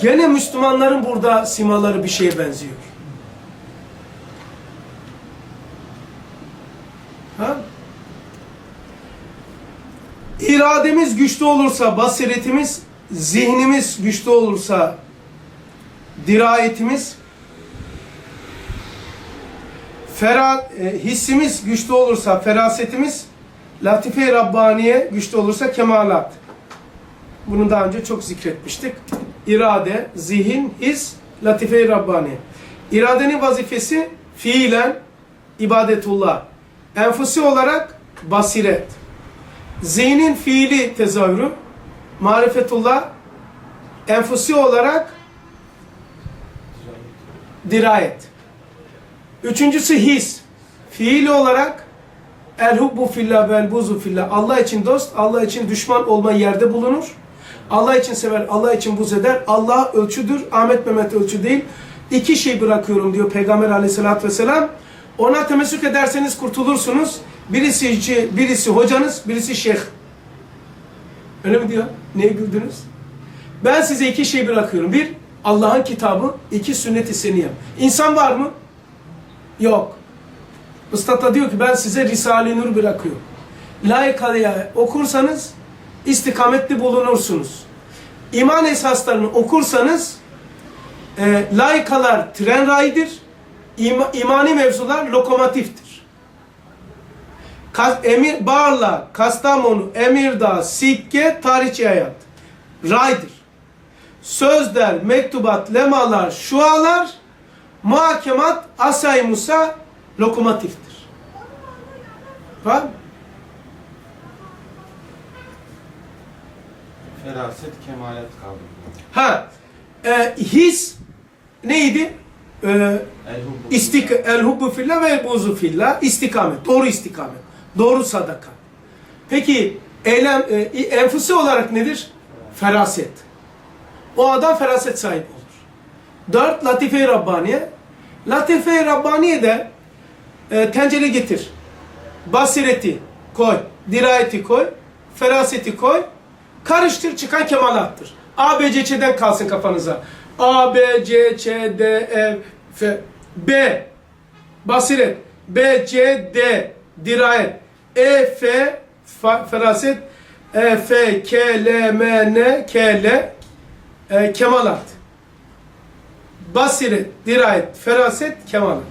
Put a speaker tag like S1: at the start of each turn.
S1: Gene Müslümanların burada simaları bir şeye benziyor. Ha? İrademiz güçlü olursa, basiretimiz, zihnimiz güçlü olursa, dirayetimiz, fera, e, hissimiz güçlü olursa, ferasetimiz, latife-i Rabbaniye güçlü olursa kemalat. Bunu daha önce çok zikretmiştik. İrade, zihin, his, latife-i Rabbaniye. İradenin vazifesi fiilen ibadetullah. Enfusi olarak basiret. Zihnin fiili tezahürü, marifetullah, enfusi olarak dirayet. Üçüncüsü his. Fiili olarak el hubbu fillah vel buzu fillah. Allah için dost, Allah için düşman olma yerde bulunur. Allah için sever, Allah için buz eder. Allah ölçüdür, Ahmet Mehmet ölçü değil. İki şey bırakıyorum diyor Peygamber aleyhissalatü vesselam. Ona temessük ederseniz kurtulursunuz. Birisi, birisi hocanız, birisi şeyh. Öyle mi diyor? Neye güldünüz? Ben size iki şey bırakıyorum. Bir, Allah'ın kitabı. iki sünnet-i seniyye. İnsan var mı? Yok. Ustad diyor ki ben size Risale-i Nur bırakıyorum. Layıkalıya okursanız istikametli bulunursunuz. İman esaslarını okursanız e, layıkalar tren rayıdır. İma, imani mevzular lokomotiftir. Kas, Emir, Bağla, Kastamonu, Emirdağ, Sikke, tarihçi hayat. Raydır. Sözler, mektubat, lemalar, şualar, muhakemat, asay Musa lokomotiftir. Var?
S2: Feraset, kemalet kaldı.
S1: Ha, e, his neydi? E,
S2: El hubbu.
S1: istik el hubbu fillah ve buzu fillah istikamet, doğru istikamet, doğru sadaka. Peki eylem e, enfusi olarak nedir? Feraset. O adam feraset sahibi olur. Dört latife-i Rabbaniye. Latife-i Rabbaniye de e, tencere getir. Basireti koy, dirayeti koy, feraseti koy, karıştır çıkan kemalattır. A, B, C, Ç'den kalsın kafanıza. A, B, C, Ç, D, E, F, B, basiret, B, C, D, dirayet, E, F, fa, feraset, E, F, K, L, M, N, K, L, e, kemalat. Basiret, dirayet, feraset, kemalat.